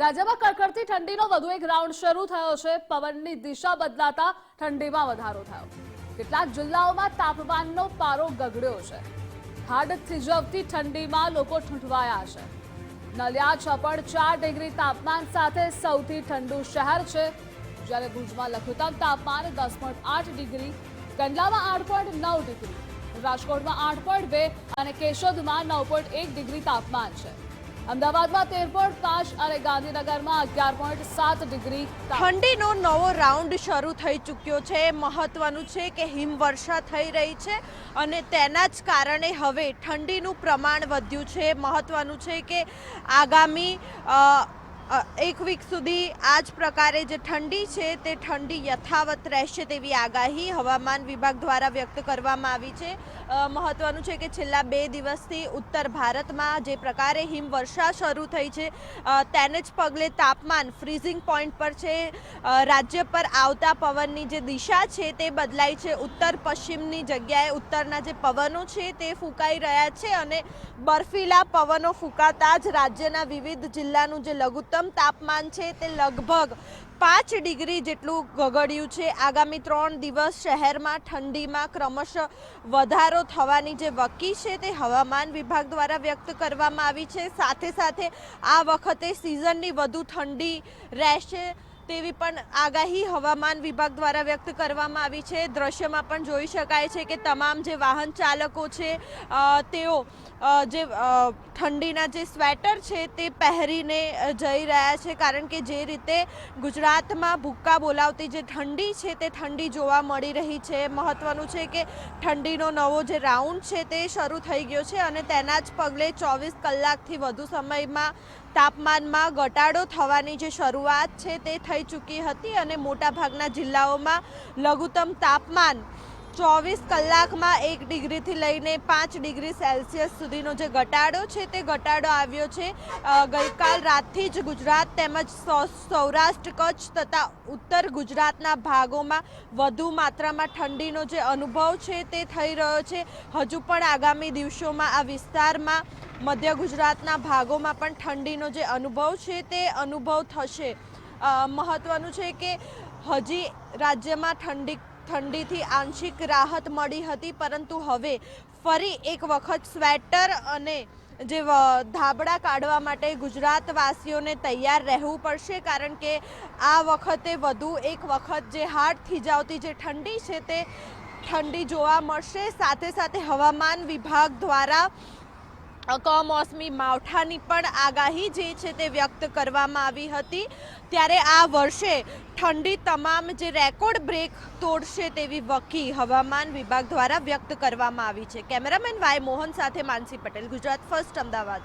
રાજ્યમાં કડકડતી ઠંડીનો વધુ એક રાઉન્ડ શરૂ થયો છે. પવનની દિશા બદલાતા ઠંડીમાં વધારો થયો. કેટલાક જિલ્લાઓમાં તાપમાનનો પારો ગગડ્યો છે. હાડ થીજવતી ઠંડીમાં લોકો ઠૂંઠવાયા છે. નલિયા છપડ ચાર ડિગ્રી તાપમાન સાથે સૌથી ઠંડુ શહેર છે. જ્યારે ભુજમાં લઘુત્તમ તાપમાન દસ પોઈન્ટ આઠ ડિગ્રી, કંડલામાં આઠ પોઈન્ટ નવ ડિગ્રી, રાજકોટમાં આઠ પોઈન્ટ બે અને કેશોદમાં નવ પોઈન્ટ એક ડિગ્રી તાપમાન છે. અમદાવાદમાં તેર પોઈન્ટ પાંચ અને ગાંધીનગરમાં અગિયાર પોઈન્ટ સાત ડિગ્રી ઠંડીનો નવો રાઉન્ડ શરૂ થઈ ચૂક્યો છે. મહત્વનું છે કે હિમવર્ષા થઈ રહી છે અને તેના જ કારણે હવે ઠંડીનું પ્રમાણ વધ્યું છે. મહત્વનું છે કે આગામી એક વીક સુધી આ જ પ્રકારે જે ઠંડી છે તે ઠંડી યથાવત રહેશે તેવી આગાહી હવામાન વિભાગ દ્વારા વ્યક્ત કરવામાં આવી છે. મહત્વનું છે કે છેલ્લા બે દિવસથી ઉત્તર ભારતમાં જે પ્રકારે હિમવર્ષા શરૂ થઈ છે તેને જ પગલે તાપમાન ફ્રીઝિંગ પોઈન્ટ પર છે. રાજ્ય પર આવતા પવનની જે દિશા છે તે બદલાઈ છે. ઉત્તર પશ્ચિમની જગ્યાએ ઉત્તરના જે પવનો છે તે ફૂંકાઈ રહ્યા છે અને બર્ફીલા પવનો ફૂંકાતા જ રાજ્યના વિવિધ જિલ્લાનું જે લઘુત્તમ તાપમાન છે તે લગભગ પાંચ ડિગ્રી જેટલું ગગડ્યું છે. આગામી ત્રણ દિવસ શહેરમાં ઠંડીમાં ક્રમશઃ વધારો થવાની જે વકી છે તે હવામાન વિભાગ દ્વારા વ્યક્ત કરવામાં આવી છે. સાથે સાથે આ વખતે સિઝનની વધુ ઠંડી રહેશે. તેવી પણ આગાહી હવામાન વિભાગ દ્વારા વ્યક્ત કરવામાં આવી છે. દ્રશ્યમાં પણ જોઈ શકાય છે કે તમામ જે વાહન ચાલકો છે તેઓ જે ઠંડીના જે સ્વેટર છે તે પહેરીને જઈ રહ્યા છે. કારણ કે જે રીતે ગુજરાતમાં ભૂક્કા બોલાવતી જે ઠંડી છે તે ઠંડી જોવા મળી રહી છે. મહત્વનું છે કે ઠંડીનો નવો જે રાઉન્ડ છે તે શરૂ થઈ ગયો છે અને તેના જ પગલે ચોવીસ કલાકથી વધુ સમયમાં તાપમાનમાં ઘટાડો થવાની જે શરૂઆત છે તે થઈ ચૂકી હતી અને મોટાભાગના જિલ્લાઓમાં લઘુત્તમ તાપમાન ચોવીસ કલાકમાં એક ડિગ્રીથી લઈને પાંચ ડિગ્રી સેલ્સિયસ સુધીનો જે ઘટાડો છે તે ઘટાડો આવ્યો છે. ગઈકાલ રાતથી જ ગુજરાત તેમજ સૌરાષ્ટ્ર, કચ્છ તથા ઉત્તર ગુજરાતના ભાગોમાં વધુ માત્રામાં ઠંડીનો જે અનુભવ છે તે થઈ રહ્યો છે. હજુ પણ આગામી દિવસોમાં આ વિસ્તારમાં મધ્ય ગુજરાતના ભાગોમાં પણ ઠંડીનો જે અનુભવ છે તે અનુભવ થશે. મહત્વનું છે કે હજી રાજ્યમાં ઠંડી, ઠંડીથી આંશિક રાહત મળી હતી, પરંતુ હવે ફરી એક વખત સ્વેટર અને જે ધાબળા કાઢવા માટે ગુજરાતવાસીઓને તૈયાર રહેવું પડશે, કારણ કે આ વખતે વધુ એક વખત જે હાડ થીજાવતી જે ઠંડી છે તે ઠંડી જોવા મળશે. સાથે સાથે હવામાન વિભાગ દ્વારા કમોસમી માવઠાની પણ આગાહી જે છે તે વ્યક્ત કરવામાં આવી હતી. ત્યારે આ વર્ષે ઠંડી તમામ જે રેકોર્ડ બ્રેક તોડશે તેવી વકી હવામાન વિભાગ દ્વારા વ્યક્ત કરવામાં આવી છે. કેમેરામેન વાય મોહન સાથે માનસી પટેલ, ગુજરાત ફર્સ્ટ, અમદાવાદ.